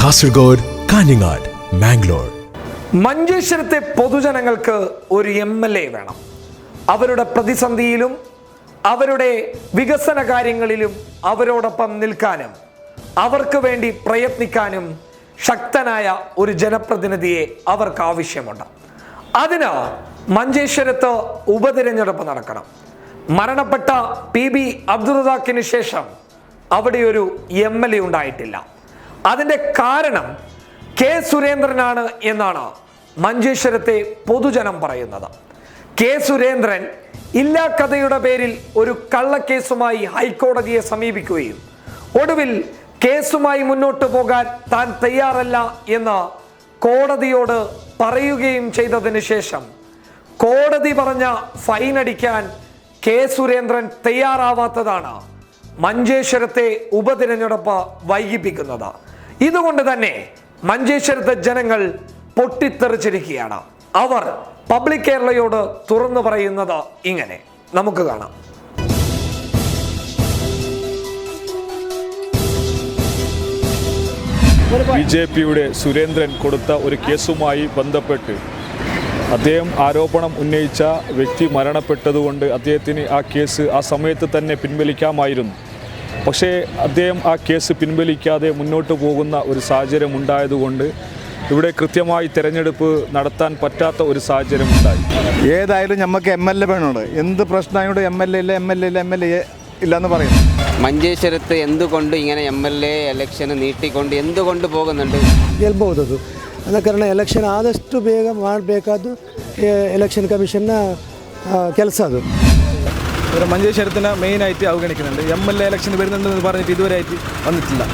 കാസർഗോഡ് കാഞ്ഞങ്ങാട് മാംഗ്ലൂർ മഞ്ചേശ്വരത്തെ പൊതുജനങ്ങൾക്ക് ഒരു M L A വേണം. അവരുടെ പ്രതിസന്ധിയിലും അവരുടെ വികസന കാര്യങ്ങളിലും അവരോടൊപ്പം നിൽക്കാനും അവർക്ക് വേണ്ടി പ്രയത്നിക്കാനും ശക്തനായ ഒരു ജനപ്രതിനിധിയെ അവർക്ക് ആവശ്യമുണ്ട്. അതിന് മഞ്ചേശ്വരത്ത് ഉപതിരഞ്ഞെടുപ്പ് നടക്കണം. മരണപ്പെട്ട പി ബി ശേഷം അവിടെ ഒരു എം എൽ എ ഉണ്ടായിട്ടില്ല. അതിന്റെ കാരണം കെ സുരേന്ദ്രനാണ് എന്നാണ് മഞ്ചേശ്വരത്തെ പൊതുജനം പറയുന്നത്. കെ സുരേന്ദ്രൻ ഇല്ലാ കഥയുടെ പേരിൽ ഒരു കള്ളക്കേസുമായി ഹൈക്കോടതിയെ സമീപിക്കുകയും ഒടുവിൽ കേസുമായി മുന്നോട്ട് പോകാൻ താൻ തയ്യാറല്ല എന്ന് കോടതിയോട് പറയുകയും ചെയ്തതിന് ശേഷം കോടതി പറഞ്ഞ ഫൈൻ അടിക്കാൻ കെ സുരേന്ദ്രൻ തയ്യാറാവാത്തതാണ്. മഞ്ചേശ്വരത്തെ ഉപതിരഞ്ഞെടുപ്പ് വൈകിപ്പിക്കുന്നത്. ഇതുകൊണ്ട് തന്നെ മഞ്ചേശ്വരത്തെ ജനങ്ങൾ പൊട്ടിത്തെറിച്ചിരിക്കുകയാണ്. അവർ പബ്ലിക് കേരളയോട് തുറന്നു പറയുന്നത് ഇങ്ങനെ. നമുക്ക് കാണാം. ബി ജെ പിയുടെ സുരേന്ദ്രൻ കൊടുത്ത ഒരു കേസുമായി ബന്ധപ്പെട്ട് അദ്ദേഹം ആരോപണം ഉന്നയിച്ച വ്യക്തി മരണപ്പെട്ടതുകൊണ്ട് അദ്ദേഹത്തിന് ആ കേസ് ആ സമയത്ത് തന്നെ പിൻവലിക്കാമായിരുന്നു. പക്ഷേ അദ്ദേഹം ആ കേസ് പിൻവലിക്കാതെ മുന്നോട്ട് പോകുന്ന ഒരു സാഹചര്യം ഉണ്ടായതുകൊണ്ട് ഇവിടെ കൃത്യമായി തിരഞ്ഞെടുപ്പ് നടത്താൻ പറ്റാത്ത ഒരു സാഹചര്യം ഉണ്ടായി ഏതായാലും നമുക്ക് എം എൽ എ വേണോ എന്ത് പ്രശ്നമായോട് എം എൽ എ ഇല്ല എം എൽ എ ഇല്ല എം എൽ എ ഇല്ലെന്ന് പറയുന്നു. മഞ്ചേശ്വരത്ത് എന്തുകൊണ്ട് ഇങ്ങനെ എം എൽ എ എലക്ഷൻ നീട്ടിക്കൊണ്ട് എന്തുകൊണ്ട് പോകുന്നുണ്ട്? ಗೆಲ್ಬಹುದು ಅದ കാരണം എലക്ഷൻ ಆದಷ್ಟು ಬೇಗ ಮಾಡಬೇಕಾದ್ದು എലക്ഷൻ ಕಮಿಷನ್ನ ಕೆಲಸ ഒരു മഞ്ചേശ്വരത്തിനെ മെയിനായിട്ട് അവഗണിക്കുന്നുണ്ട്. എം എൽ എ ഇലക്ഷൻ വരുന്നുണ്ടെന്ന് പറഞ്ഞിട്ട് ഇതുവരെ ആയിട്ട് വന്നിട്ടില്ല.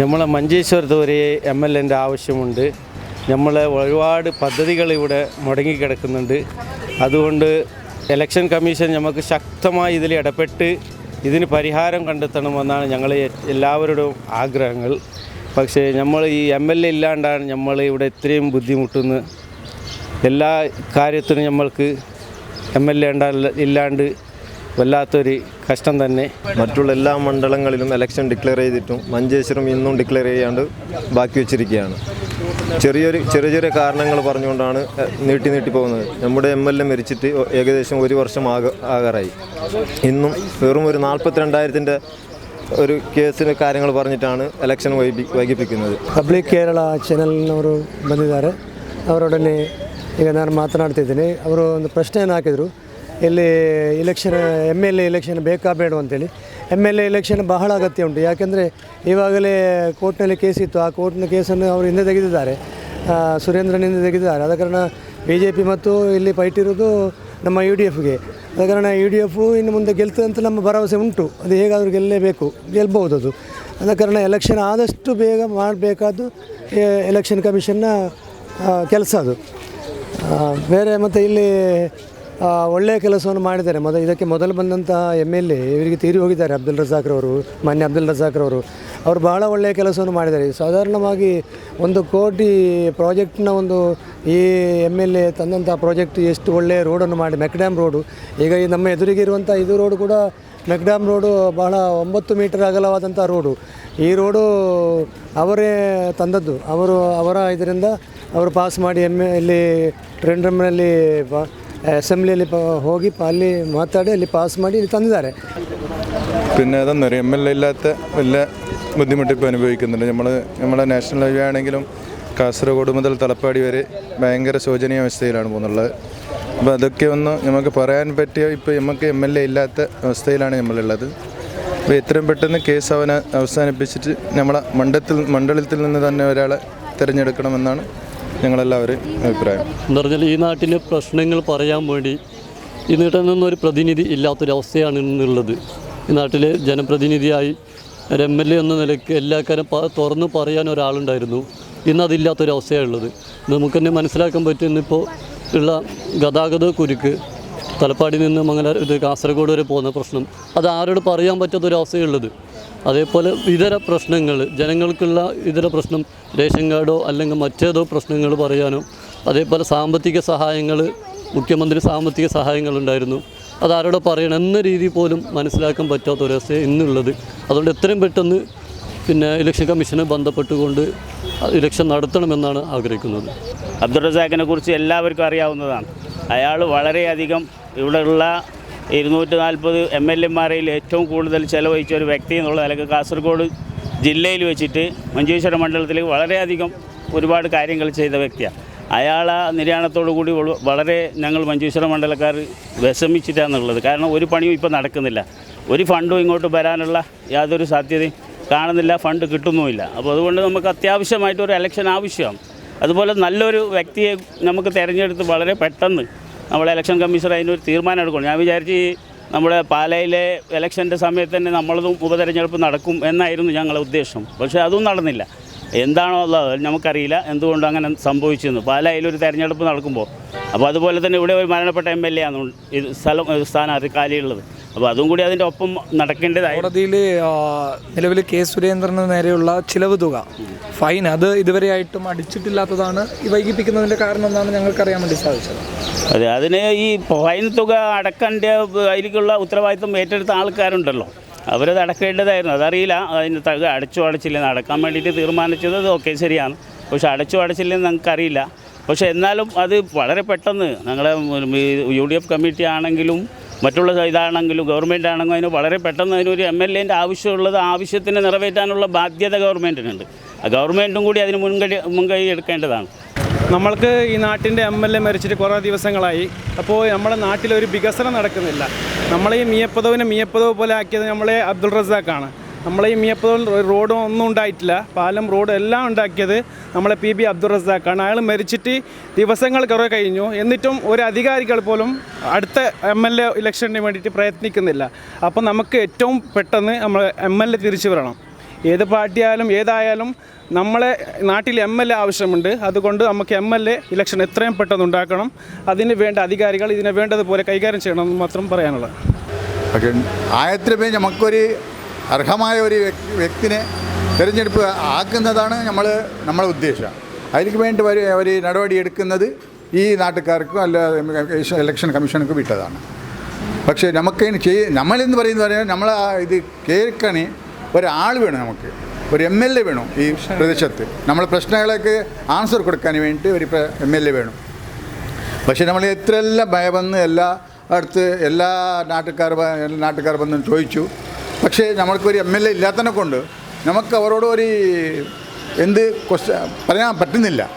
നമ്മളെ മഞ്ചേശ്വരത്ത് ഒരു എം എൽ എന്റെ ആവശ്യമുണ്ട്. നമ്മളെ ഒരുപാട് പദ്ധതികൾ ഇവിടെ മുടങ്ങിക്കിടക്കുന്നുണ്ട്. അതുകൊണ്ട് ഇലക്ഷൻ കമ്മീഷൻ നമുക്ക് ശക്തമായി ഇതിൽ ഇടപെട്ട് ഇതിന് പരിഹാരം കണ്ടെത്തണമെന്നാണ് ഞങ്ങൾ എല്ലാവരുടെയും ആഗ്രഹങ്ങൾ. പക്ഷേ നമ്മൾ ഈ എം എൽ എ ഇല്ലാണ്ടാണ് നമ്മൾ ഇവിടെ ഇത്രയും ബുദ്ധിമുട്ടുന്നത് എല്ലാ കാര്യത്തിനും നമ്മൾക്ക് എം എൽ എ ഇല്ലാണ്ട് വല്ലാത്തൊരു കഷ്ടം തന്നെ. മറ്റുള്ള എല്ലാ മണ്ഡലങ്ങളിലും ഇലക്ഷൻ ഡിക്ലെയർ ചെയ്തിട്ടും മഞ്ചേശ്വരം ഇന്നും ഡിക്ലെയർ ചെയ്യാണ്ട് ബാക്കി വെച്ചിരിക്കുകയാണ്. ചെറിയൊരു ചെറിയ ചെറിയ കാരണങ്ങൾ പറഞ്ഞുകൊണ്ടാണ് നീട്ടി നീട്ടി പോകുന്നത്. നമ്മുടെ എം എൽ എ മരിച്ചിട്ട് ഏകദേശം ഒരു വർഷം ആക ആകാറായി. ഇന്നും വെറും ഒരു നാൽപ്പത്തിരണ്ടായിരത്തിന്റെ ഒരു ಕೇಸಿನ കാര്യങ്ങൾ പറഞ്ഞിട്ടാണ് ಎಲೆಕ್ಷನ್ ವೈಪಿ ವೈಗಿಪಿക്കുന്നത് ಪಬ್ಲಿಕ್ ಕೇರಳ ಚಾನೆಲ್ನವರು ಬಂದಿದ್ದಾರೆ ಅವರೊಡನೆ ಈಗ ನಾನು ಮಾತನಾಡ್ತಿದ್ದೀನಿ ಅವರು ಒಂದು ಪ್ರಶ್ನೆಯನ್ನು ಹಾಕಿದರು ಇಲ್ಲಿ election M L A election ಬೇಕಾ ಬೇಡ ಅಂತೇಳಿ ಎಂ ಎಲ್ ಎ ಇಲೆಕ್ಷನ್ ಬಹಳ ಅಗತ್ಯ ಉಂಟು ಯಾಕೆಂದರೆ ಇವಾಗಲೇ ಕೋರ್ಟ್ನಲ್ಲಿ ಕೇಸಿತ್ತು ಆ ಕೋರ್ಟ್ನ ಕೇಸನ್ನು ಅವರು ಹಿಂದೆ ತೆಗೆದಿದ್ದಾರೆ ಸುರೇಂದ್ರನಿಂದ ತೆಗೆದಿದ್ದಾರೆ ಆದ ಕಾರಣ ಬಿ ಜೆ ಪಿ ಮತ್ತು ಇಲ್ಲಿ ಪೈಟಿರೋದು ನಮ್ಮ ಯು ಡಿ ಎಫ್ಗೆ ಆದ ಕಾರಣ ಯು ಡಿ ಎಫು ಇನ್ನು ಮುಂದೆ ಗೆಲ್ತದೆ ಅಂತ ನಮ್ಮ ಭರವಸೆ ಉಂಟು. ಅದು ಹೇಗಾದರೂ ಗೆಲ್ಲಲೇಬೇಕು ಗೆಲ್ಬಹುದು ಅದು. ಆದ ಕಾರಣ ಎಲೆಕ್ಷನ್ ಆದಷ್ಟು ಬೇಗ ಮಾಡಬೇಕಾದ್ದು ಎಲೆಕ್ಷನ್ ಕಮಿಷನ್ನ ಕೆಲಸ ಅದು. ಬೇರೆ ಮತ್ತು ಇಲ್ಲಿ ಒಳ್ಳೆಯ ಕೆಲಸವನ್ನು ಮಾಡಿದ್ದಾರೆ. ಮೊದಲು ಇದಕ್ಕೆ ಮೊದಲು ಬಂದಂತಹ ಎಂ ಎಲ್ ಎ ಇವರಿಗೆ ತೀರಿ ಹೋಗಿದ್ದಾರೆ. ಅಬ್ದುಲ್ ರಜಾಕ್ರವರು ಮಾನ್ಯ ಅಬ್ದುಲ್ ರಜಾಕ್ರವರು ಅವರು ಬಹಳ ಒಳ್ಳೆಯ ಕೆಲಸವನ್ನು ಮಾಡಿದ್ದಾರೆ ಸಾಧಾರಣವಾಗಿ ಒಂದು ಕೋಟಿ ಪ್ರಾಜೆಕ್ಟ್ನ ಒಂದು ಈ ಎಮ್ ಎಲ್ ಎ ತಂದಂಥ ಪ್ರಾಜೆಕ್ಟ್ ಎಷ್ಟು ಒಳ್ಳೆಯ ರೋಡನ್ನು ಮಾಡಿ ಮೆಕ್ಡ್ಯಾಮ್ ರೋಡು ಈಗ ಈ ನಮ್ಮ ಎದುರಿಗೆ ಇರುವಂಥ ಇದು ರೋಡು ಕೂಡ ಮೆಕ್ಡ್ಯಾಮ್ ರೋಡು ಬಹಳ ಒಂಬತ್ತು ಮೀಟರ್ ಅಗಲವಾದಂಥ ರೋಡು ಈ ರೋಡು ಅವರೇ ತಂದದ್ದು ಅವರು ಅವರ ಇದರಿಂದ ಅವರು ಪಾಸ್ ಮಾಡಿ ಎಮ್ ಇಲ್ಲಿ ಟ್ರೆಂಡ್ ರೂಮ್ನಲ್ಲಿ ಅಸೆಂಬ್ಲಿಯಲ್ಲಿ ಪ ಹೋಗಿ ಪ- ಅಲ್ಲಿ ಮಾತಾಡಿ ಅಲ್ಲಿ ಪಾಸ್ ಮಾಡಿ ಇಲ್ಲಿ ತಂದಿದ್ದಾರೆ പിന്നെ അതെന്നറിയാം എം എൽ എ ഇല്ലാത്ത വലിയ ബുദ്ധിമുട്ട് അനുഭവിക്കുന്നുണ്ട്. നമ്മൾ നമ്മുടെ നാഷണൽ ഹൈവേ ആണെങ്കിലും കാസർഗോഡ് മുതൽ തലപ്പാടി വരെ ഭയങ്കര ശോചനീയ അവസ്ഥയിലാണ് പോകുന്നുള്ളത് അപ്പോൾ അതൊക്കെ ഒന്ന് നമുക്ക് പറയാൻ പറ്റിയ ഇപ്പോൾ നമുക്ക് എം എൽ എ ഇല്ലാത്ത അവസ്ഥയിലാണ് നമ്മളുള്ളത്. അപ്പോൾ എത്രയും പെട്ടെന്ന് കേസ് അവനെ അവസാനിപ്പിച്ചിട്ട് നമ്മളെ മണ്ഡലത്തിൽ മണ്ഡലത്തിൽ നിന്ന് തന്നെ ഒരാളെ തിരഞ്ഞെടുക്കണമെന്നാണ് ഞങ്ങളെല്ലാവരും അഭിപ്രായം. എന്ന് പറഞ്ഞാൽ ഈ നാട്ടിലെ പ്രശ്നങ്ങൾ പറയാൻ വേണ്ടി ഈ ഒരു നിന്നൊരു പ്രതിനിധി ഇല്ലാത്തൊരവസ്ഥയാണ് ഇന്നുള്ളത്. ഈ നാട്ടിലെ ജനപ്രതിനിധിയായി ഒരു എം എൽ എ എന്ന നിലയ്ക്ക് എല്ലാ കാര്യം പ- തുറന്ന് പറയാൻ ഒരാളുണ്ടായിരുന്നു. ഇന്ന് അതില്ലാത്തൊരവസ്ഥയാണുള്ളത് നമുക്ക് തന്നെ മനസ്സിലാക്കാൻ പറ്റും ഇന്നിപ്പോൾ ഉള്ള ഗതാഗത കുരുക്ക് തലപ്പാടി നിന്ന് മംഗല ഇത് കാസർഗോഡ് വരെ പോകുന്ന പ്രശ്നം അത് ആരോട് പറയാൻ പറ്റാത്തൊരവസ്ഥയുള്ളത് അതേപോലെ ഇതര പ്രശ്നങ്ങൾ ജനങ്ങൾക്കുള്ള ഇതര പ്രശ്നം റേഷൻ കാർഡോ അല്ലെങ്കിൽ മറ്റേതോ പ്രശ്നങ്ങൾ പറയാനോ അതേപോലെ സാമ്പത്തിക സഹായങ്ങൾ മുഖ്യമന്ത്രി സാമ്പത്തിക സഹായങ്ങളുണ്ടായിരുന്നു അതാരോടെ പറയണം. എന്ന രീതി പോലും മനസ്സിലാക്കാൻ പറ്റാത്ത ഒരവസ്ഥ ഇന്നുള്ളത്. അതുകൊണ്ട് എത്രയും പെട്ടെന്ന് പിന്നെ ഇലക്ഷൻ കമ്മീഷനെ ബന്ധപ്പെട്ടുകൊണ്ട് ഇലക്ഷൻ നടത്തണമെന്നാണ് ആഗ്രഹിക്കുന്നത്. അബ്ദുൾ റസാഖിനെ കുറിച്ച് എല്ലാവർക്കും അറിയാവുന്നതാണ്. അയാൾ വളരെയധികം ഇവിടെയുള്ള ഇരുന്നൂറ്റി നാൽപ്പത് എം എൽ എമാരിൽ ഏറ്റവും കൂടുതൽ ചെലവഴിച്ച ഒരു വ്യക്തി എന്നുള്ള നിലയ്ക്ക് കാസർഗോഡ് ജില്ലയിൽ വെച്ചിട്ട് മഞ്ചേശ്വര മണ്ഡലത്തിൽ വളരെയധികം ഒരുപാട് കാര്യങ്ങൾ ചെയ്ത വ്യക്തിയാണ്. അയാൾ ആ നിര്യാണത്തോടു കൂടി വളരെ ഞങ്ങൾ മഞ്ചേശ്വര മണ്ഡലക്കാർ വിഷമിച്ചിട്ടാണെന്നുള്ളത് കാരണം ഒരു പണിയും ഇപ്പോൾ നടക്കുന്നില്ല. ഒരു ഫണ്ടും ഇങ്ങോട്ട് വരാനുള്ള യാതൊരു സാധ്യതയും കാണുന്നില്ല ഫണ്ട് കിട്ടുന്നുമില്ല. അപ്പോൾ അതുകൊണ്ട് നമുക്ക് അത്യാവശ്യമായിട്ട് ഒരു ഇലക്ഷൻ ആവശ്യമാണ് അതുപോലെ നല്ലൊരു വ്യക്തിയെ നമുക്ക് തിരഞ്ഞെടുത്ത് വളരെ പെട്ടെന്ന് നമ്മളെ ഇലക്ഷൻ കമ്മീഷണർ അതിനൊരു തീരുമാനം എടുക്കണം. ഞാൻ വിചാരിച്ച് നമ്മുടെ പാലയിലെ ഇലക്ഷന്റെ സമയത്ത് തന്നെ നമ്മളതും ഉപതെരഞ്ഞെടുപ്പ് നടക്കും എന്നായിരുന്നു ഞങ്ങളുടെ ഉദ്ദേശം. പക്ഷേ അതും നടന്നില്ല. എന്താണോ ഉള്ളത് നമുക്കറിയില്ല. എന്തുകൊണ്ട് അങ്ങനെ സംഭവിച്ചെന്ന്. പാലായിലൊരു തെരഞ്ഞെടുപ്പ് നടക്കുമ്പോൾ അപ്പോൾ അതുപോലെ തന്നെ ഇവിടെ ഒരു മരണപ്പെട്ട എം എൽ എ ആണ് ഇത് സ്ഥലം സ്ഥാനാർത്ഥി കാലിയുള്ളത്. അപ്പോൾ അതും കൂടി അതിന്റെ ഒപ്പം നടക്കേണ്ടതായി. കോടതിയിൽ നിലവിൽ കെ സുരേന്ദ്രന് നേരെയുള്ള ചിലവ് തുക. ഫൈൻ. അത് ഇതുവരെയായിട്ടും അടിച്ചിട്ടില്ലാത്തതാണ് ഈ വൈകിപ്പിക്കുന്നതിന്റെ കാരണം എന്താണെന്ന് ഞങ്ങൾക്ക് അറിയാൻ വേണ്ടി സാധിച്ചത്. അതെ അതിന് ഈ ഫൈൻ തുക അടക്കേണ്ട അതിലേക്കുള്ള ഉത്തരവാദിത്വം ഏറ്റെടുത്ത ആൾക്കാരുണ്ടല്ലോ. അവരത് അടക്കേണ്ടതായിരുന്നു അതറിയില്ല. അതിന് തക അടച്ചു അടച്ചില്ലെന്ന് അടക്കാൻ വേണ്ടിയിട്ട് തീരുമാനിച്ചത് അത് ഓക്കെ ശരിയാണ്. പക്ഷെ അടച്ചു അടച്ചില്ലെന്ന് ഞങ്ങൾക്കറിയില്ല. പക്ഷേ എന്നാലും അത് വളരെ പെട്ടെന്ന് ഞങ്ങളുടെ യു ഡി എഫ് കമ്മിറ്റി ആണെങ്കിലും മറ്റുള്ള ഇതാണെങ്കിലും ഗവൺമെന്റ് ആണെങ്കിലും അതിന് വളരെ പെട്ടെന്ന് അതിനൊരു എം എൽ എന്റെ ആവശ്യമുള്ളത് ആവശ്യത്തിന് നിറവേറ്റാനുള്ള ബാധ്യത ഗവൺമെന്റിനുണ്ട് ഗവൺമെന്റും കൂടി അതിന് മുൻകൈ മുൻകൈ എടുക്കേണ്ടതാണ്. നമ്മൾക്ക് ഈ നാട്ടിന്റെ എം എൽ എ മരിച്ചിട്ട് കുറേ ദിവസങ്ങളായി. അപ്പോൾ നമ്മുടെ നാട്ടിലൊരു വികസനം നടക്കുന്നില്ല. നമ്മളെ ഈ മിയപ്പദവിനെ മിയപ്പദവ് പോലെ ആക്കിയത് നമ്മളെ അബ്ദുൾ റസാഖാണ് നമ്മളെ ഈ മിയപ്പദവിൽ റോഡും ഒന്നും ഉണ്ടായിട്ടില്ല. പാലം റോഡ് എല്ലാം ഉണ്ടാക്കിയത് നമ്മളെ പി ബി അബ്ദുൾ റസാഖാണ് അയാൾ മരിച്ചിട്ട് ദിവസങ്ങൾ കുറേ കഴിഞ്ഞു. എന്നിട്ടും ഒരു അധികാരികൾ പോലും അടുത്ത എം എൽ എ ഇലക്ഷന് വേണ്ടിയിട്ട് പ്രയത്നിക്കുന്നില്ല. അപ്പോൾ നമുക്ക് ഏറ്റവും പെട്ടെന്ന് നമ്മൾ എം എൽ എ തിരിച്ചു വരണം. ഏത് പാർട്ടിയായാലും ഏതായാലും നമ്മളെ നാട്ടിൽ എം എൽ എ ആവശ്യമുണ്ട്. അതുകൊണ്ട് നമുക്ക് എം എൽ എ ഇലക്ഷൻ എത്രയും പെട്ടെന്ന് ഉണ്ടാക്കണം. അതിന് വേണ്ട അധികാരികൾ ഇതിനെ വേണ്ടതുപോലെ കൈകാര്യം ചെയ്യണമെന്ന് മാത്രം പറയാനുള്ളത്. പക്ഷേ ആയത്തിന് നമുക്കൊരു അർഹമായ ഒരു വ്യക്തി- വ്യക്തിനെ തിരഞ്ഞെടുപ്പ് ആക്കുന്നതാണ് നമ്മൾ നമ്മളെ ഉദ്ദേശം. അതിലേക്ക് വേണ്ടി അവർ നടപടി എടുക്കുന്നത് ഈ നാട്ടുകാർക്കും അല്ല ഇലക്ഷൻ കമ്മീഷനൊക്കെ വിട്ടതാണ്. പക്ഷേ നമുക്ക് ചെയ്യ ചെയ് നമ്മളെന്ന് പറയുന്നത് പറയാൻ നമ്മൾ ഇത് കേൾക്കണേ ഒരാൾ വേണം നമുക്ക്. ഒരു എം എൽ എ വേണം ഈ പ്രദേശത്ത്. നമ്മൾ പ്രശ്നങ്ങളൊക്കെ ആൻസർ കൊടുക്കാൻ വേണ്ടി ഒരു എം എൽ എ വേണം. പക്ഷേ നമ്മൾ എത്രയെല്ലാം ഭയവന്ന് എല്ലാ അടുത്ത് എല്ലാ നാട്ടുകാർ നാട്ടുകാർ വന്ന് ചോദിച്ചു. പക്ഷേ നമ്മൾക്കൊരു എം എൽ എ ഇല്ലാത്തതിനെ കൊണ്ട് നമുക്ക് അവരോട് ഒരു എന്ത് ക്വസ്റ്റ്യൻ പറയാൻ പറ്റുന്നില്ല.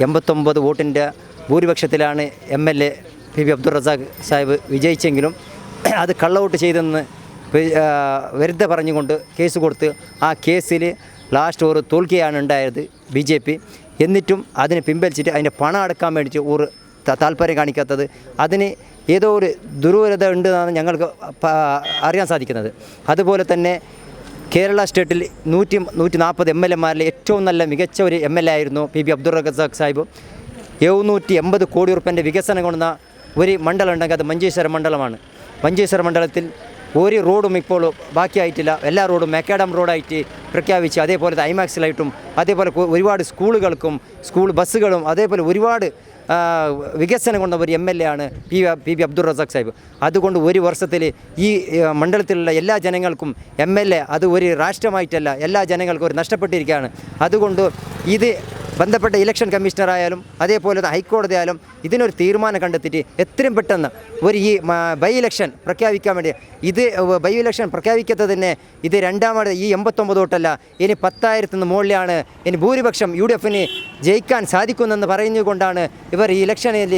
എൺപത്തൊമ്പത് വോട്ടിന്റെ ഭൂരിപക്ഷത്തിലാണ് M L A P B Abdul Razak Sahib വിജയിച്ചെങ്കിലും അത് കള്ളവോട്ട് ചെയ്തെന്ന് വെറുതെ പറഞ്ഞുകൊണ്ട് കേസ് കൊടുത്ത് ആ കേസിൽ ലാസ്റ്റ് ഒരു തോൽക്കുകയാണ് ഉണ്ടായത് ബി ജെ പി. എന്നിട്ടും അതിനെ പിൻവലിച്ചിട്ട് അതിന്റെ പണം അടക്കാൻ വേണ്ടിയിട്ട് ഒരു താല്പര്യം കാണിക്കാത്തത് അതിന് ഏതോ ഒരു ദുരൂഹത ഉണ്ടെന്നാണ് ഞങ്ങൾക്ക് അറിയാൻ സാധിക്കുന്നത്. അതുപോലെ തന്നെ കേരള സ്റ്റേറ്റിൽ നൂറ്റി നൂറ്റി നാൽപ്പത് എം എൽ എമാരിൽ ഏറ്റവും നല്ല മികച്ച ഒരു എം എൽ എ ആയിരുന്നു പി. ബി. അബ്ദുൾ റസാഖ് സാഹിബ്. എഴുന്നൂറ്റി എൺപത് കോടി റുപ്യന്റെ വികസനം കൊണ്ടുന്ന ഒരു മണ്ഡലം ഉണ്ടെങ്കിൽ അത് മഞ്ചേശ്വര മണ്ഡലമാണ്. മഞ്ചേശ്വര മണ്ഡലത്തിൽ ഒരു റോഡും ഇപ്പോൾ ബാക്കിയായിട്ടില്ല. എല്ലാ റോഡും മെക്കാഡം റോഡായിട്ട് പ്രഖ്യാപിച്ച് അതേപോലെ ഐമാക്സിലായിട്ടും അതേപോലെ ഒരുപാട് സ്കൂളുകൾക്കും സ്കൂൾ ബസ്സുകളും അതേപോലെ ഒരുപാട് വികസനം കൊണ്ട ഒരു എം എൽ എ ആണ് P P B Abdul Razak Sahib. അതുകൊണ്ട് ഒരു വർഷത്തിൽ ഈ മണ്ഡലത്തിലുള്ള എല്ലാ ജനങ്ങൾക്കും എം എൽ എ അത് ഒരു രാഷ്ട്രമായിട്ടല്ല എല്ലാ ജനങ്ങൾക്കും ഒരു നഷ്ടപ്പെട്ടിരിക്കുകയാണ്. അതുകൊണ്ട് ഇത് ബന്ധപ്പെട്ട ഇലക്ഷൻ കമ്മീഷണറായാലും അതേപോലെ തന്നെ ഹൈക്കോടതി ആയാലും ഇതിനൊരു തീരുമാനം കണ്ടെത്തിയിട്ട് എത്രയും പെട്ടെന്ന് ഒരു ഈ ബൈ ഇലക്ഷൻ പ്രഖ്യാപിക്കാൻ വേണ്ടി ഇത് ബൈ ഇലക്ഷൻ പ്രഖ്യാപിക്കാത്ത തന്നെ ഇത് രണ്ടാമത് ഈ എൺപത്തൊമ്പത് തൊട്ടല്ല ഇനി പത്തായിരത്തിന് മുകളിലാണ് ഇനി ഭൂരിപക്ഷം യു ഡി എഫിന് ജയിക്കാൻ സാധിക്കുമെന്ന് പറയുന്നതുകൊണ്ടാണ് ഇവർ ഈ ഇലക്ഷനിൽ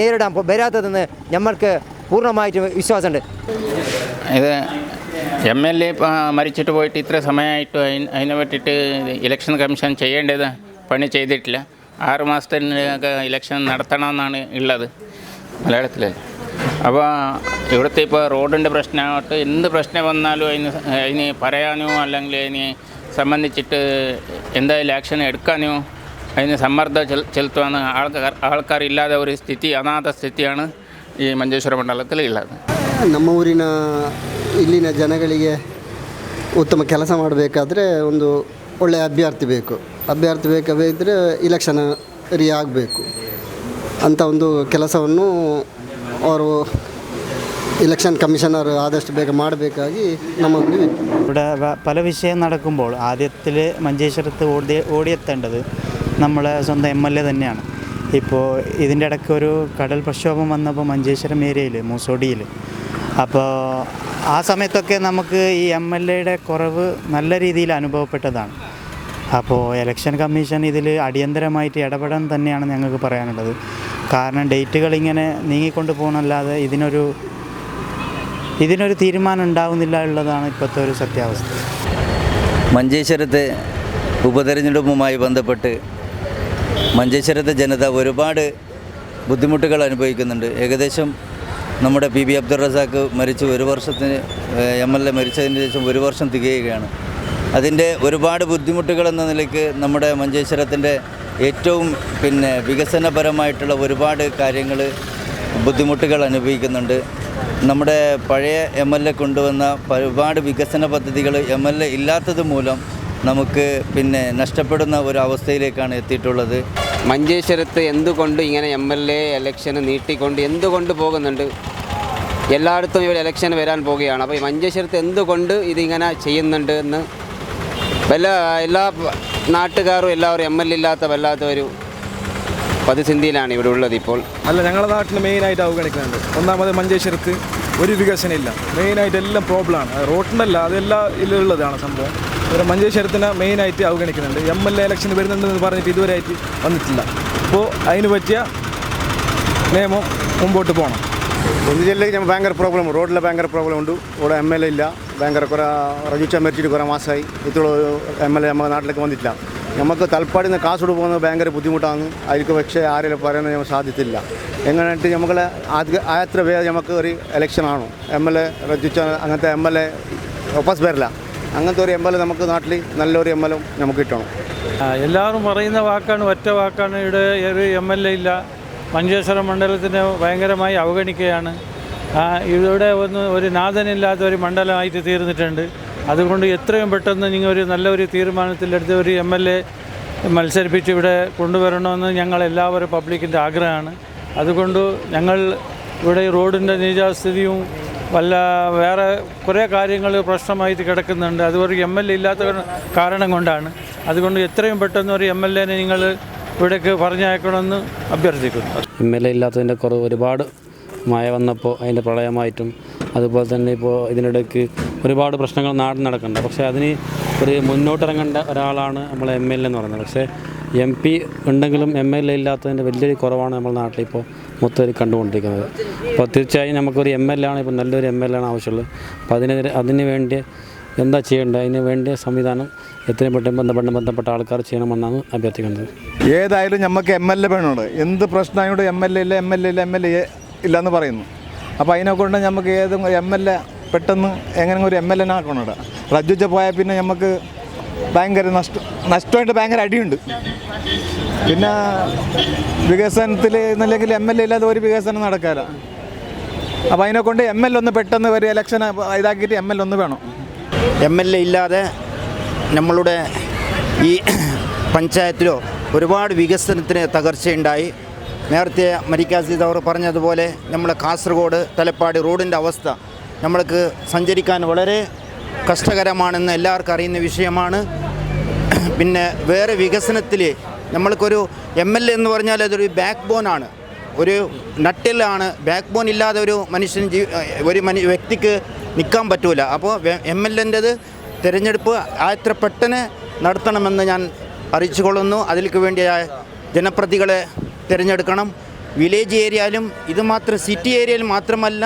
നേരിടാൻ വരാത്തതെന്ന് നമ്മൾക്ക് പൂർണമായിട്ടും വിശ്വാസമുണ്ട്. ഇത് എം എൽ എ മരിച്ചിട്ട് പോയിട്ട് ഇത്ര സമയമായിട്ട് അതിനെ പറ്റിയിട്ട് ഇലക്ഷൻ കമ്മീഷൻ ചെയ്യേണ്ടത്? പണി ചെയ്തിട്ടില്ല ആറ് മാസത്തിനൊക്കെ ഇലക്ഷൻ നടത്തണമെന്നാണ് ഉള്ളത് മലയാളത്തിൽ അപ്പോൾ ഇവിടുത്തെ ഇപ്പോൾ റോഡിൻ്റെ പ്രശ്നമായിട്ട് എന്ത് പ്രശ്നം വന്നാലും അതിന് അതിന് പറയാനോ അല്ലെങ്കിൽ അതിന് സംബന്ധിച്ചിട്ട് എന്തായാലും ആക്ഷൻ എടുക്കാനോ അതിന് സമ്മർദ്ദം ചെൽ ചെലുത്തുവാൻ ആൾക്കാർ ആൾക്കാരില്ലാതെ ഒരു സ്ഥിതി അനാഥ സ്ഥിതിയാണ് ಈ ಮಂಜೇಶ್ವರ ಮಂಡಲದಲ್ಲಿ ಇಲ್ಲದು ನಮ್ಮ ಊರಿನ ಇಲ್ಲಿನ ಜನಗಳಿಗೆ ಉತ್ತಮ ಕೆಲಸ ಮಾಡಬೇಕಾದ್ರೆ ಒಂದು ಒಳ್ಳೆಯ ಅಭ್ಯರ್ಥಿ ಬೇಕು ಅಭ್ಯರ್ಥಿ ಬೇಕಾಗಿದ್ದರೆ ಇಲೆಕ್ಷನ್ ರೀ ಆಗಬೇಕು ಅಂತ ಒಂದು ಕೆಲಸವನ್ನು ಅವರು ಇಲೆಕ್ಷನ್ ಕಮಿಷನರ್ ಆದಷ್ಟು ಬೇಗ ಮಾಡಬೇಕಾಗಿ ನಮ್ಮ ಒಂದು ഇവിടെ വ- പല വിഷയം നടക്കുമ്പോൾ ആദ്യത്തിൽ മഞ്ചേശ്വരത്ത് ഓടി ഓടിയെത്തേണ്ടത് നമ്മളെ സ്വന്തം എം എൽ എ തന്നെയാണ് ഇപ്പോൾ ഇതിൻ്റെ ഇടയ്ക്ക് ഒരു കടൽ പ്രക്ഷോഭം വന്നപ്പോൾ മഞ്ചേശ്വരം ഏരിയയിൽ മൂസോടിയിൽ അപ്പോൾ ആ സമയത്തൊക്കെ നമുക്ക് ഈ എം എൽ എയുടെ കുറവ് നല്ല രീതിയിൽ അനുഭവപ്പെട്ടതാണ് അപ്പോൾ ഇലക്ഷൻ കമ്മീഷൻ ഇതിൽ അടിയന്തരമായിട്ട് ഇടപെടാൻ തന്നെയാണ് ഞങ്ങൾക്ക് പറയാനുള്ളത്. കാരണം ഡേറ്റുകൾ ഇങ്ങനെ നീങ്ങിക്കൊണ്ട് പോകണമല്ലാതെ ഇതിനൊരു ഇതിനൊരു തീരുമാനം ഉണ്ടാവുന്നില്ല ഉള്ളതാണ് ഇപ്പോഴത്തെ ഒരു സത്യാവസ്ഥ. മഞ്ചേശ്വരത്തെ ഉപതെരഞ്ഞെടുപ്പുമായി ബന്ധപ്പെട്ട് മഞ്ചേശ്വരത്തെ ജനത ഒരുപാട് ബുദ്ധിമുട്ടുകൾ അനുഭവിക്കുന്നുണ്ട്. ഏകദേശം നമ്മുടെ പി ബി അബ്ദുൾ റസാക്ക് മരിച്ച് ഒരു വർഷത്തിന് എം എൽ എ മരിച്ചതിന് ശേഷം ഒരു വർഷം തികയുകയാണ്. അതിന്റെ ഒരുപാട് ബുദ്ധിമുട്ടുകൾ എന്ന നിലയ്ക്ക് നമ്മുടെ മഞ്ചേശ്വരത്തിന്റെ ഏറ്റവും പിന്നെ വികസനപരമായിട്ടുള്ള ഒരുപാട് കാര്യങ്ങൾ ബുദ്ധിമുട്ടുകൾ അനുഭവിക്കുന്നുണ്ട്. നമ്മുടെ പഴയ എം എൽ എ കൊണ്ടുവന്ന ഒരുപാട് വികസന പദ്ധതികൾ എം എൽ എ ഇല്ലാത്തത് മൂലം നമുക്ക് പിന്നെ നഷ്ടപ്പെടുന്ന ഒരു അവസ്ഥയിലേക്കാണ് എത്തിയിട്ടുള്ളത്. മഞ്ചേശ്വരത്ത് എന്തുകൊണ്ട് ഇങ്ങനെ എം എൽ എ ഇലക്ഷന് നീട്ടിക്കൊണ്ട് എന്തുകൊണ്ട് പോകുന്നുണ്ട്? എല്ലായിടത്തും ഇവിടെ ഇലക്ഷൻ വരാൻ പോവുകയാണ്. അപ്പോൾ ഈ മഞ്ചേശ്വരത്ത് എന്തുകൊണ്ട് ഇതിങ്ങനെ ചെയ്യുന്നുണ്ട് എന്ന് വല്ല എല്ലാ നാട്ടുകാരും എല്ലാവരും എം എൽ ഇല്ലാത്ത വല്ലാത്ത ഒരു പ്രതിസന്ധിയിലാണ് ഇവിടെ ഉള്ളത് ഇപ്പോൾ. അല്ല ഞങ്ങളുടെ നാട്ടിൽ മെയിനായിട്ട് അവഗണിക്കുന്നുണ്ട്. ഒന്നാമത് മഞ്ചേശ്വരത്ത് ഒരു വികസനമില്ല. മെയിനായിട്ട് എല്ലാം പ്രോബ്ലം ആണ്. റോട്ടിനല്ല അതെല്ലാം ഇതിലുള്ളതാണ് സംഭവം. ഇവിടെ മഞ്ചേശ്വരത്തിനെ മെയിനായിട്ട് അവഗണിക്കുന്നുണ്ട്. എം എൽ എ ഇലക്ഷൻ വരുന്നുണ്ടെന്ന് പറഞ്ഞിട്ട് ഇതുവരെയായിട്ട് വന്നിട്ടില്ല. അപ്പോൾ അതിന് പറ്റിയ നിയമം മുമ്പോട്ട് പോകണം. ಒಂದು ಜಿಲ್ಲೆಗೆ ನಮ್ಗೆ ಭಯಂಕರ ಪ್ರಾಬ್ಲಮ್ ರೋಡ್ಲ ಭಯಂಕರ ಪ್ರಾಬ್ಲಮ್ ಉಂಟು ഇവിടെ എം എൽ എ ഇല്ല ഭയങ്കര കുറേ റജിച്ച മരിച്ചിട്ട് കുറേ മാസമായി ഇത്ര എം എൽ എ നമ്മുടെ നാട്ടിലേക്ക് വന്നിട്ടില്ല നമുക്ക് തലപ്പാടിൽ നിന്ന് കാസർഗോഡ് പോകുന്നത് ഭയങ്കര ബുദ്ധിമുട്ടാണ് അതിലേക്ക് പക്ഷേ ആരെങ്കിലും പറയുന്നത് നമുക്ക് സാധ്യത്തില്ല എങ്ങനെയായിട്ട് നമുക്ക് ആദ്യ ആയത്ര വേഗം നമുക്ക് ഒരു ഇലക്ഷൻ ആണോ എം എൽ എ റജിച്ച അങ്ങനത്തെ എം എൽ എ ഒപ്പസ് വരില്ല അങ്ങനത്തെ ഒരു എം എൽ എ നമുക്ക് നാട്ടിൽ നല്ലൊരു എം എൽ എ നമുക്ക് കിട്ടണം ആ, എല്ലാവരും പറയുന്ന വാക്കാണ് ഒറ്റ വാക്കാണ് ഇവിടെ ഒരു എം എൽ എ ഇല്ല മഞ്ചേശ്വരം മണ്ഡലത്തിനെ ഭയങ്കരമായി അവഗണിക്കുകയാണ്. ഇവിടെ ഒന്ന് ഒരു നാഥനില്ലാത്ത ഒരു മണ്ഡലമായിട്ട് തീർന്നിട്ടുണ്ട്. അതുകൊണ്ട് എത്രയും പെട്ടെന്ന് നിങ്ങൾ ഒരു നല്ലൊരു തീരുമാനത്തിലെടുത്ത് ഒരു എം എൽ എ മത്സരിപ്പിച്ച് ഇവിടെ കൊണ്ടുവരണമെന്ന് ഞങ്ങൾ എല്ലാവരും പബ്ലിക്കിന്റെ ആഗ്രഹമാണ്. അതുകൊണ്ട് ഞങ്ങൾ ഇവിടെ റോഡിന്റെ നീചാസ്ഥിതിയും വല്ല വേറെ കുറേ കാര്യങ്ങൾ പ്രശ്നമായിട്ട് കിടക്കുന്നുണ്ട്. അത് ഒരു എം എൽ എ ഇല്ലാത്ത കാരണം കൊണ്ടാണ്. അതുകൊണ്ട് എത്രയും പെട്ടെന്ന് ഒരു എം എൽ എനെ നിങ്ങൾ ഇവിടേക്ക് പറഞ്ഞയക്കണമെന്ന് അഭ്യർത്ഥിക്കുന്നു. എം എൽ എ ഇല്ലാത്തതിന്റെ കുറവ് ഒരുപാട് മഴ വന്നപ്പോൾ അതിന്റെ പ്രളയമായിട്ടും അതുപോലെ തന്നെ ഇപ്പോൾ ഇതിനിടയ്ക്ക് ഒരുപാട് പ്രശ്നങ്ങൾ നാട് നടക്കുന്നുണ്ട്. പക്ഷേ അതിന് ഒരു മുന്നോട്ടിറങ്ങേണ്ട ഒരാളാണ് നമ്മൾ എം എൽ എ എന്ന് പറയുന്നത്. പക്ഷേ എം പി ഉണ്ടെങ്കിലും എം എൽ എ ഇല്ലാത്തതിന്റെ വലിയൊരു കുറവാണ് നമ്മുടെ നാട്ടിലിപ്പോൾ മൊത്തത്തിൽ കണ്ടുകൊണ്ടിരിക്കുന്നത്. അപ്പോൾ തീർച്ചയായും നമുക്കൊരു എം എൽ എ ആണ് ഇപ്പോൾ നല്ലൊരു എം എൽ എ ആണ് ആവശ്യമുള്ളത്. അപ്പോൾ അതിനെതിരെ അതിന് വേണ്ടി എന്താ ചെയ്യേണ്ടത്? അതിന് വേണ്ടിയ സംവിധാനം എത്രയും പെട്ടെന്ന് ബന്ധപ്പെട്ട ബന്ധപ്പെട്ട ആൾക്കാർ ചെയ്യണമെന്നാണ് അഭ്യർത്ഥിക്കുന്നത് ഏതായാലും നമുക്ക് എം എൽ എ വേണമുണ്ട് എന്ത് പ്രശ്നമായോട് എം എൽ എ ഇല്ല എം എൽ എ ഇല്ല എം എൽ എ ഇല്ല എന്ന് പറയുന്നു അപ്പോൾ അതിനെ കൊണ്ട് നമുക്ക് ഏതും എം എൽ എ പെട്ടെന്ന് എങ്ങനെ ഒരു എം എൽ എ ആക്കണോട് റജ്ജുച്ച പോയാൽ പിന്നെ നമുക്ക് ഭയങ്കര നഷ്ടം നഷ്ടമായിട്ട് ഭയങ്കര അടിയുണ്ട് പിന്നെ വികസനത്തിൽ എന്നല്ലെങ്കിൽ എം എൽ എ ഇല്ലാതെ ഒരു വികസനം നടക്കാല അപ്പോൾ അതിനെ കൊണ്ട് എം എൽ ഒന്ന് പെട്ടെന്ന് ഒരു ഇലക്ഷൻ ഇതാക്കിയിട്ട് എം എൽ ഒന്ന് വേണം എം എൽ എ ഇല്ലാതെ നമ്മളുടെ ഈ പഞ്ചായത്തിലോ ഒരുപാട് വികസനത്തിന് തകർച്ചയുണ്ടായി. നേരത്തെ മരിക്കാസി അവർ പറഞ്ഞതുപോലെ നമ്മളെ കാസർഗോഡ് തലപ്പാടി റോഡിന്റെ അവസ്ഥ നമ്മൾക്ക് സഞ്ചരിക്കാൻ വളരെ കഷ്ടകരമാണെന്ന് എല്ലാവർക്കും അറിയുന്ന വിഷയമാണ്. പിന്നെ വേറെ വികസനത്തിൽ നമ്മൾക്കൊരു എം എൽ എ എന്ന് പറഞ്ഞാൽ അതൊരു ബാക്ക് ആണ്. ഒരു നട്ടിലാണ് ബാക്ക് ബോൺ ഇല്ലാതെ ഒരു മനുഷ്യൻ ഒരു വ്യക്തിക്ക് നിൽക്കാൻ പറ്റൂല. അപ്പോൾ എം എൽ എന്റെത് തിരഞ്ഞെടുപ്പ് എത്ര പെട്ടെന്ന് നടത്തണമെന്ന് ഞാൻ അറിയിച്ചുകൊള്ളുന്നു. അതിലേക്ക് വേണ്ടിയ ജനപ്രതികളെ തിരഞ്ഞെടുക്കണം. വില്ലേജ് ഏരിയയിലും ഇത് മാത്രം സിറ്റി ഏരിയയിൽ മാത്രമല്ല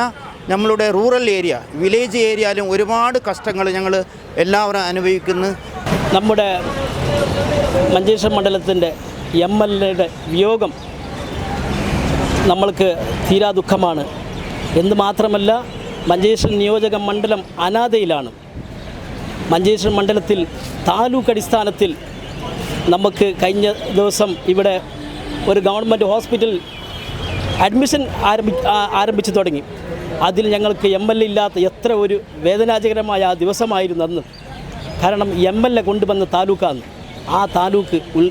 നമ്മളുടെ റൂറൽ ഏരിയ വില്ലേജ് ഏരിയയിലും ഒരുപാട് കഷ്ടങ്ങൾ ഞങ്ങൾ എല്ലാവരും അനുഭവിക്കുന്നു. നമ്മുടെ മഞ്ചേശ്വരം മണ്ഡലത്തിന്റെ എം എൽ എയുടെ വിയോഗം നമ്മൾക്ക് തീരാ ദുഃഖമാണ്. എന്ന് മാത്രമല്ല മഞ്ചേശ്വരം നിയോജക മണ്ഡലം അനാഥയിലാണ്. മഞ്ചേശ്വരം മണ്ഡലത്തിൽ താലൂക്ക് അടിസ്ഥാനത്തിൽ നമുക്ക് കഴിഞ്ഞ ദിവസം ഇവിടെ ഒരു ഗവൺമെന്റ് ഹോസ്പിറ്റൽ അഡ്മിഷൻ ആരംഭി ആരംഭിച്ചു തുടങ്ങി. അതിൽ ഞങ്ങൾക്ക് എം എൽ എ ഇല്ലാത്ത എത്ര ഒരു വേദനാജകരമായ ആ ദിവസമായിരുന്നു അന്ന്. കാരണം എം എൽ എ കൊണ്ടുവന്ന താലൂക്കാണ്. ആ താലൂക്ക് ഉൾ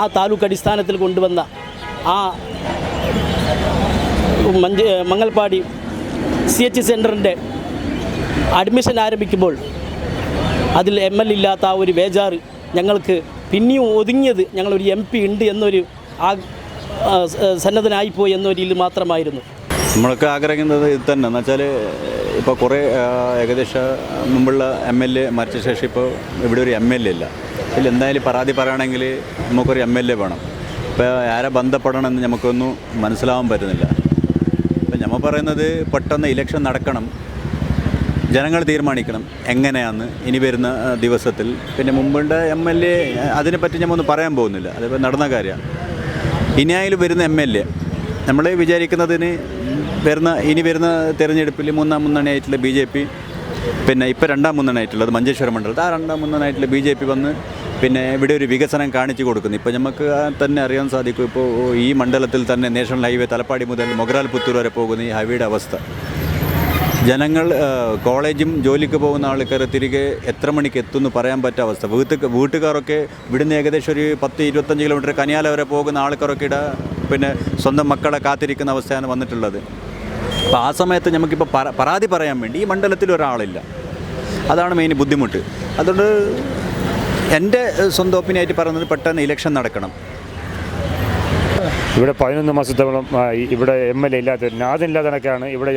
ആ താലൂക്ക് അടിസ്ഥാനത്തിൽ കൊണ്ടുവന്ന ആ മഞ്ച മങ്ങൽപ്പാടി സി എച്ച് സെന്ററിന്റെ അഡ്മിഷൻ ആരംഭിക്കുമ്പോൾ അതിൽ എം എൽ ഇല്ലാത്ത ആ ഒരു ബേജാറ് ഞങ്ങൾക്ക് പിന്നെയും ഒതുങ്ങിയത് ഞങ്ങളൊരു എം പി ഉണ്ട് എന്നൊരു ആ സന്നദ്ധനായിപ്പോയി എന്നൊരു ഇതിൽ മാത്രമായിരുന്നു. നമ്മളൊക്കെ ആഗ്രഹിക്കുന്നത് ഇത് തന്നെ. എന്ന് വെച്ചാൽ ഇപ്പോൾ കുറേ ഏകദേശം മുമ്പുള്ള എം എൽ എ മരിച്ച ശേഷം ഇപ്പോൾ ഇവിടെ ഒരു എം എൽ എ ഇല്ല. ഇതിൽ എന്തായാലും പരാതി പറയുകയാണെങ്കിൽ നമുക്കൊരു എം എൽ എ വേണം. ഇപ്പോൾ ആരെ ബന്ധപ്പെടണമെന്ന് നമുക്കൊന്നും മനസ്സിലാവാൻ പറ്റുന്നില്ല. ഇപ്പം നമ്മൾ പറയുന്നത് പെട്ടെന്ന് ഇലക്ഷൻ നടക്കണം. ജനങ്ങൾ തീരുമാനിക്കണം എങ്ങനെയാന്ന് ഇനി വരുന്ന ദിവസത്തിൽ. പിന്നെ മുമ്പുണ്ട് എം എൽ എ അതിനെപ്പറ്റി ഞമ്മൊന്നും പറയാൻ പോകുന്നില്ല. അതിപ്പോൾ നടന്ന കാര്യമാണ്. ഇനിയായാലും വരുന്ന എം എൽ എ നമ്മൾ വിചാരിക്കുന്നതിന് വരുന്ന ഇനി വരുന്ന തിരഞ്ഞെടുപ്പിൽ മൂന്നാം മുന്നണിയായിട്ടുള്ള ബി ജെ പി പിന്നെ ഇപ്പോൾ രണ്ടാം മുന്നണിയായിട്ടുള്ളത് മഞ്ചേശ്വരം മണ്ഡലത്തിൽ ആ രണ്ടാം മുന്നണിയായിട്ടുള്ള ബി ജെ പി വന്ന് പിന്നെ ഇവിടെ ഒരു വികസനം കാണിച്ചു കൊടുക്കുന്നു. ഇപ്പോൾ നമുക്ക് തന്നെ അറിയാൻ സാധിക്കും. ഇപ്പോൾ ഈ മണ്ഡലത്തിൽ തന്നെ നാഷണൽ ഹൈവേ തലപ്പാടി മുതൽ മൊഗ്രാൽ പുത്തൂർ വരെ പോകുന്ന ഈ ഹൈവേയുടെ അവസ്ഥ. ജനങ്ങൾ കോളേജും ജോലിക്ക് പോകുന്ന ആൾക്കാർ തിരികെ എത്ര മണിക്ക് എത്തുമെന്ന് പറയാൻ പറ്റാത്ത അവസ്ഥ. വീട്ടിൽ വീട്ടുകാരൊക്കെ ഇവിടുന്ന് ഏകദേശം ഒരു പത്ത് ഇരുപത്തഞ്ച് കിലോമീറ്റർ കനിയാല വരെ പോകുന്ന ആൾക്കാരൊക്കെ ഇട പിന്നെ സ്വന്തം മക്കളെ കാത്തിരിക്കുന്ന അവസ്ഥയാണ് വന്നിട്ടുള്ളത്. അപ്പോൾ ആ സമയത്ത് നമുക്കിപ്പോൾ പര- പരാതി പറയാൻ വേണ്ടി ഈ മണ്ഡലത്തിൽ ഒരാളില്ല. അതാണ് മെയിൻ ബുദ്ധിമുട്ട്. അതുകൊണ്ട് എന്റെ സ്വന്തം ഒപ്പീനിയായിട്ട് പറയുന്നത് പെട്ടെന്ന് ഇലക്ഷൻ നടക്കണം. ഇവിടെ പതിനൊന്ന് മാസത്തോളം ഇവിടെ എം എൽ എ ഇല്ലാത്ത നാഥനില്ലാത്തനൊക്കെയാണ് ഇവിടെ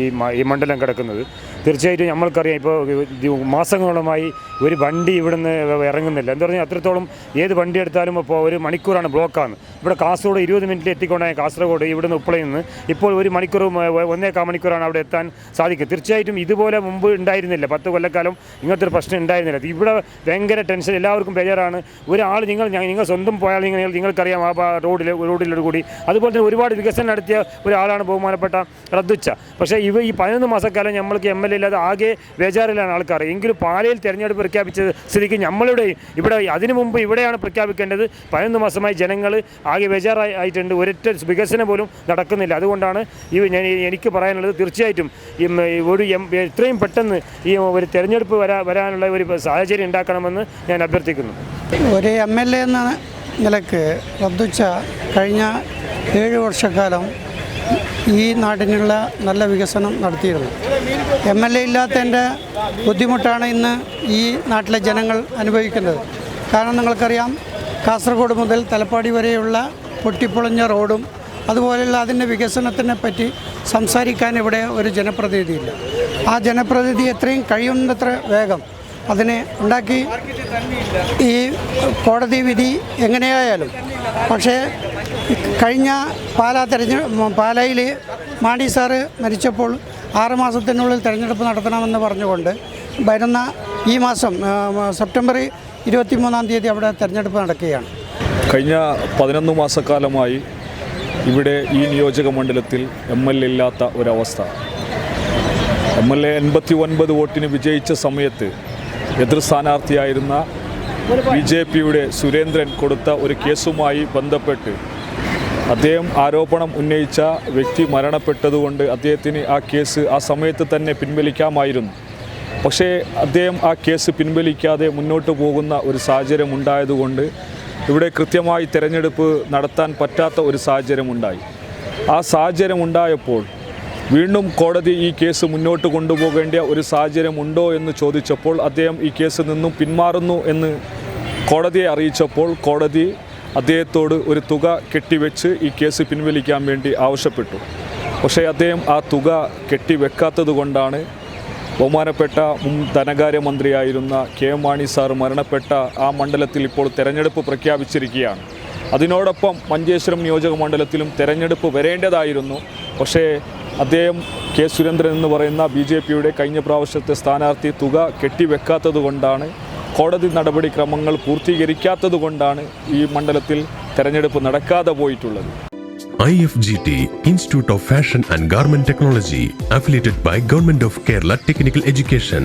ഈ ഈ മണ്ഡലം കിടക്കുന്നത്. തീർച്ചയായിട്ടും നമ്മൾക്കറിയാം. ഇപ്പോൾ മാസങ്ങളോളമായി ഒരു വണ്ടി ഇവിടുന്ന് ഇറങ്ങുന്നില്ല. എന്താ പറഞ്ഞാൽ അത്രത്തോളം ഏത് വണ്ടി എടുത്താലും ഇപ്പോൾ ഒരു മണിക്കൂറാണ് ബ്ലോക്കാണ്. ഇവിടെ കാസർഗോഡ് ഇരുപത് മിനിറ്റിൽ എത്തിക്കൊണ്ടായ കാസർഗോഡ് ഇവിടുന്ന് ഉപ്പളയിൽ നിന്ന്. ഇപ്പോൾ ഒരു മണിക്കൂർ കാ മണിക്കൂറാണ് അവിടെ എത്താൻ സാധിക്കും തീർച്ചയായിട്ടും ഇതുപോലെ മുമ്പ് ഉണ്ടായിരുന്നില്ല. പത്ത് കൊല്ലക്കാലം ഇങ്ങനത്തെ ഒരു പ്രശ്നം ഉണ്ടായിരുന്നില്ല. ഇവിടെ ഭയങ്കര ടെൻഷൻ. എല്ലാവർക്കും ബേജാറാണ് ഒരാൾ നിങ്ങൾ നിങ്ങൾ സ്വന്തം പോയാൽ നിങ്ങൾ നിങ്ങൾക്കറിയാം ആ റോഡിൽ റോഡിലൂടെ കൂടി. അതുപോലെ തന്നെ ഒരുപാട് വികസനം നടത്തിയ ഒരാളാണ് ബഹുമാനപ്പെട്ട റദ്ദുച്ച. പക്ഷേ ഇവ ഈ പതിനൊന്ന് മാസക്കാലം നമ്മൾക്ക് എം എൽ എ ഇല്ലാതെ ആകെ ബേജാറിലാണ് ആൾക്കാർ. എങ്കിലും പാലയിൽ തെരഞ്ഞെടുപ്പ് പ്രഖ്യാപിച്ചത് സ്ഥിതിക്ക് നമ്മളുടെ ഇവിടെ അതിനു മുമ്പ് ഇവിടെയാണ് പ്രഖ്യാപിക്കേണ്ടത്. പതിനൊന്ന് മാസമായി ജനങ്ങൾ ആകെ ബേജാറായി ആയിട്ടുണ്ട്. ഒരൊറ്റ വികസനം പോലും നടക്കുന്നില്ല. അതുകൊണ്ടാണ് ഈ ഞാൻ എനിക്ക് പറയാനുള്ളത് തീർച്ചയായിട്ടും ഒരു എത്രയും പെട്ടെന്ന് ഈ ഒരു തെരഞ്ഞെടുപ്പ് വരാ വരാനുള്ള ഒരു സാഹചര്യം ഉണ്ടാക്കണമെന്ന് ഞാൻ അഭ്യർത്ഥിക്കുന്നു. ഒരു എം എൽ എ എന്ന നിലയ്ക്ക് റദ്ദുച്ച കഴിഞ്ഞ ഏഴ് വർഷക്കാലം ഈ നാടിനുള്ള നല്ല വികസനം നടത്തിയിരുന്നു. എം എൽ എ ഇല്ലാത്തതിന്റെ ബുദ്ധിമുട്ടാണ് ഇന്ന് ഈ നാട്ടിലെ ജനങ്ങൾ അനുഭവിക്കുന്നത്. കാരണം നിങ്ങൾക്കറിയാം കാസർഗോഡ് മുതൽ തലപ്പാടി വരെയുള്ള പൊട്ടിപ്പൊളിഞ്ഞ റോഡും അതുപോലെയുള്ള അതിന്റെ വികസനത്തിനെ പറ്റി സംസാരിക്കാൻ ഇവിടെ ഒരു ജനപ്രതിനിധിയില്ല. ആ ജനപ്രതിനിധി എത്രയും കഴിയുന്നത്ര വേഗം അതിനെ ഉണ്ടാക്കി ഈ കോടതി വിധി എങ്ങനെയായാലും. പക്ഷേ കഴിഞ്ഞ പാലാ തെരഞ്ഞെ പാലായിൽ മാണി സാറ് മരിച്ചപ്പോൾ ആറുമാസത്തിനുള്ളിൽ തെരഞ്ഞെടുപ്പ് നടത്തണമെന്ന് പറഞ്ഞുകൊണ്ട് വരുന്ന ഈ മാസം സെപ്റ്റംബർ ഇരുപത്തിമൂന്നാം തീയതി അവിടെ തെരഞ്ഞെടുപ്പ് നടക്കുകയാണ്. കഴിഞ്ഞ പതിനൊന്ന് മാസക്കാലമായി ഇവിടെ ഈ നിയോജക മണ്ഡലത്തിൽ എം എൽ എ ഇല്ലാത്ത ഒരവസ്ഥ. എം എൽ എ എൺപത്തി ഒൻപത് വോട്ടിന് വിജയിച്ച സമയത്ത് എതിർ സ്ഥാനാർത്ഥിയായിരുന്ന ബി ജെ പിയുടെ സുരേന്ദ്രൻ കൊടുത്ത ഒരു കേസുമായി ബന്ധപ്പെട്ട് അദ്ദേഹം ആരോപണം ഉന്നയിച്ച വ്യക്തി മരണപ്പെട്ടതുകൊണ്ട് അദ്ദേഹത്തിന് ആ കേസ് ആ സമയത്ത് തന്നെ പിൻവലിക്കാമായിരുന്നു. പക്ഷേ അദ്ദേഹം ആ കേസ് പിൻവലിക്കാതെ മുന്നോട്ട് പോകുന്ന ഒരു സാഹചര്യം ഉണ്ടായതുകൊണ്ട് ഇവിടെ കൃത്യമായി തിരഞ്ഞെടുപ്പ് നടത്താൻ പറ്റാത്ത ഒരു സാഹചര്യമുണ്ടായി ആ സാഹചര്യം ഉണ്ടായപ്പോൾ വീണ്ടും കോടതി ഈ കേസ് മുന്നോട്ട് കൊണ്ടുപോകേണ്ട ഒരു സാഹചര്യം ഉണ്ടോ എന്ന് ചോദിച്ചപ്പോൾ അദ്ദേഹം ഈ കേസ് നിന്നും പിന്മാറുന്നു എന്ന് കോടതിയെ അറിയിച്ചപ്പോൾ കോടതി അദ്ദേഹത്തോട് ഒരു തുക കെട്ടിവെച്ച് ഈ കേസ് പിൻവലിക്കാൻ വേണ്ടി ആവശ്യപ്പെട്ടു. പക്ഷേ അദ്ദേഹം ആ തുക കെട്ടിവെക്കാത്തത് കൊണ്ടാണ് ബഹുമാനപ്പെട്ട മുൻ ധനകാര്യമന്ത്രിയായിരുന്ന കെ എം മാണി സാർ മരണപ്പെട്ട ആ മണ്ഡലത്തിൽ ഇപ്പോൾ തെരഞ്ഞെടുപ്പ് പ്രഖ്യാപിച്ചിരിക്കുകയാണ്. അതിനോടൊപ്പം മഞ്ചേശ്വരം നിയോജക മണ്ഡലത്തിലും തെരഞ്ഞെടുപ്പ് വരേണ്ടതായിരുന്നു. പക്ഷേ അദ്ദേഹം കെ സുരേന്ദ്രൻ എന്ന് പറയുന്ന ബി കഴിഞ്ഞ പ്രാവശ്യത്തെ സ്ഥാനാർത്ഥി തുക കെട്ടിവെക്കാത്തത് കൊണ്ടാണ് കോടതി നടപടിക്രമങ്ങൾ പൂർത്തീകരിക്കാത്തതുകൊണ്ടാണ് ഈ മണ്ഡലത്തിൽ തെരഞ്ഞെടുപ്പ് നടക്കാതെ പോയിട്ടുള്ളത്. I F G T institute of fashion and garment technology affiliated by government of Kerala technical education